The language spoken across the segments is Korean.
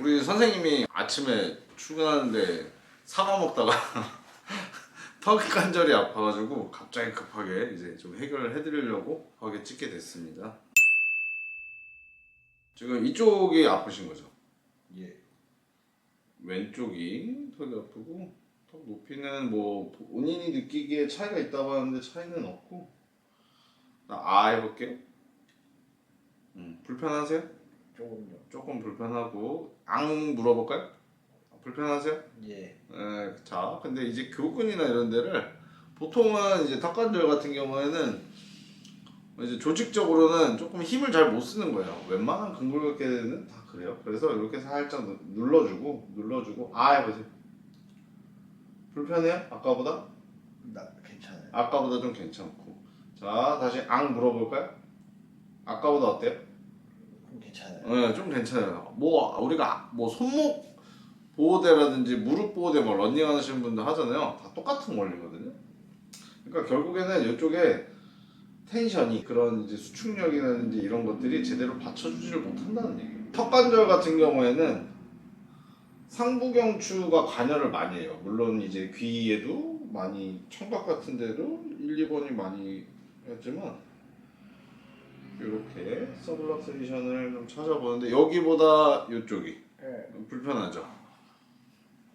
우리 선생님이 아침에 출근하는데 사과 먹다가 턱 관절이 아파가지고 갑자기 급하게 이제 좀 해결을 해드리려고 하게 찍게 됐습니다. 지금 이쪽이 아프신 거죠? 예. 왼쪽이 턱이 아프고 턱 높이는 뭐 본인이 느끼기에 차이가 있다고 하는데 차이는 없고 나아 해볼게요. 음, 불편하세요? 조금요. 조금 불편하고 앙 물어볼까요? 불편하세요? 예. 네, 자, 근데 이제 교근이나 이런 데를 보통은 이제 턱관절 같은 경우에는 이제 조직적으로는 조금 힘을 잘 못 쓰는 거예요. 웬만한 근골격계는 다 그래요. 그래서 이렇게 살짝 누- 눌러주고 눌러주고 아 해보세요. 불편해요? 아까보다? 나 괜찮아요. 아까보다 좀 괜찮고. 자, 다시 앙 물어볼까요? 아까보다 어때요? 괜찮아요. 네, 좀 괜찮아요. 뭐 우리가 뭐 손목 보호대라든지 무릎 보호대 뭐 런닝 하시는 분들 하잖아요. 다 똑같은 원리거든요. 그러니까 결국에는 이쪽에 텐션이 그런 이제 수축력이라든지 이런 것들이 제대로 받쳐주지를 못한다는 얘기예요. 턱관절 같은 경우에는 상부경추가 관여를 많이 해요. 물론 이제 귀에도 많이 청각 같은 데도 1, 2번이 많이 했지만 서블락세이션을 좀 찾아보는데 여기보다 이쪽이 예. 불편하죠.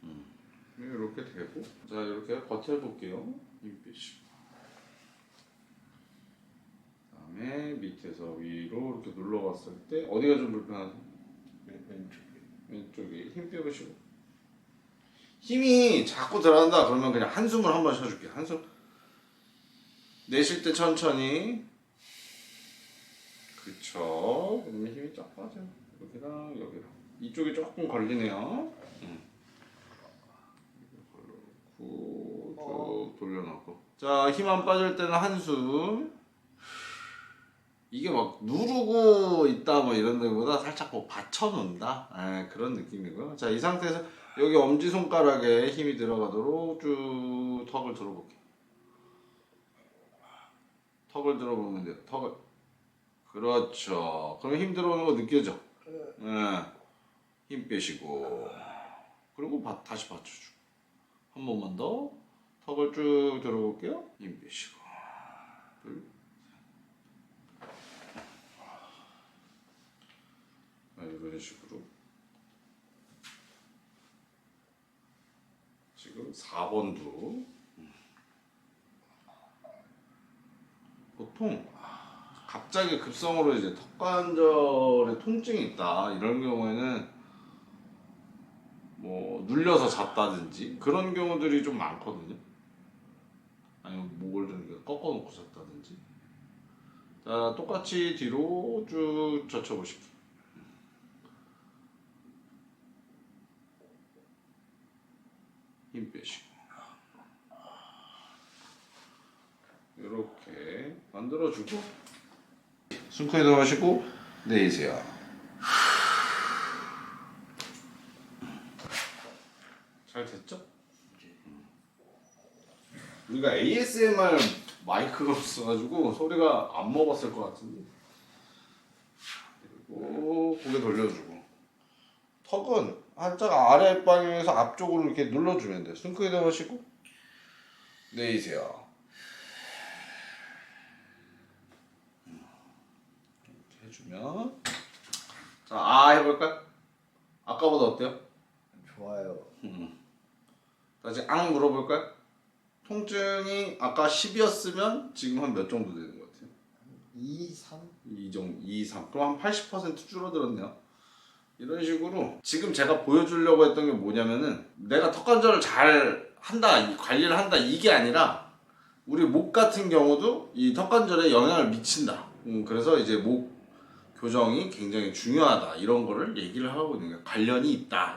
음. 이렇게 되고 자 이렇게 버텨 볼게요. 힘 빼시고 그다음에 밑에서 위로 이렇게 눌러봤을 때 어디가 좀 불편하죠? 왼- 왼쪽에. 왼쪽에 힘 빼보시고 힘이 자꾸 들어간다 그러면 그냥 한숨을 한번 쉬어줄게요. 한숨 내쉴 때 천천히 그쵸. 그러면 힘이 쫙 빠져요. 여기랑 여기랑. 이쪽이 조금 걸리네요. 음. 걸고 쭉 돌려놓고. 자 힘 안 빠질 때는 한숨. 이게 막 누르고 있다 뭐 이런 데보다 살짝 뭐 받쳐놓는다? 에, 그런 느낌이고요. 자 이 상태에서 여기 엄지손가락에 힘이 들어가도록 쭉 턱을 들어볼게요. 턱을 들어보면 돼요. 턱을 그렇죠. 그럼 힘 들어오는 거 느껴져? 예. 힘 빼시고. 그리고 바- 다시 받쳐주고. 한 번만 더. 턱을 쭉 들어볼게요. 힘 빼시고. 둘 아, 이런 식으로. 지금 4번도. 보통 갑자기 급성으로 이제 턱 관절에 통증이 있다. 이런 경우에는 뭐 눌려서 잤다든지 그런 경우들이 좀 많거든요. 아니면 목을 좀 꺾어놓고 잤다든지. 자 똑같이 뒤로 쭉 젖혀보실게요 힘 빼시고. 이렇게 만들어주고 숨 크게 들어가시고 내쉬세요. 잘 됐죠? 우리가 ASMR 마이크가 없어가지고 소리가 안 먹었을 것 같은데. 그리고 고개 돌려주고. 턱은 살짝 아랫방향에서 앞쪽으로 이렇게 눌러주면 돼요. 숨 크게 들어가시고 내쉬세요 해주면 자 아 해볼까? 아까보다 어때요? 좋아요. 다시 앙 물어볼까요? 통증이 아까 10이었으면 지금 한 몇 정도 되는 것 같아요? 2, 3. 2 정도, 2, 3. 그럼 한 80% 줄어들었네요. 이런 식으로 지금 제가 보여주려고 했던 게 뭐냐면은 내가 턱 관절을 잘 한다, 이 관리를 한다 이게 아니라 우리 목 같은 경우도 이 턱 관절에 영향을 미친다. 음, 그래서 이제 목 교정이 굉장히 중요하다 이런 거를 얘기를 하고 있는 거예요. 관련이 있다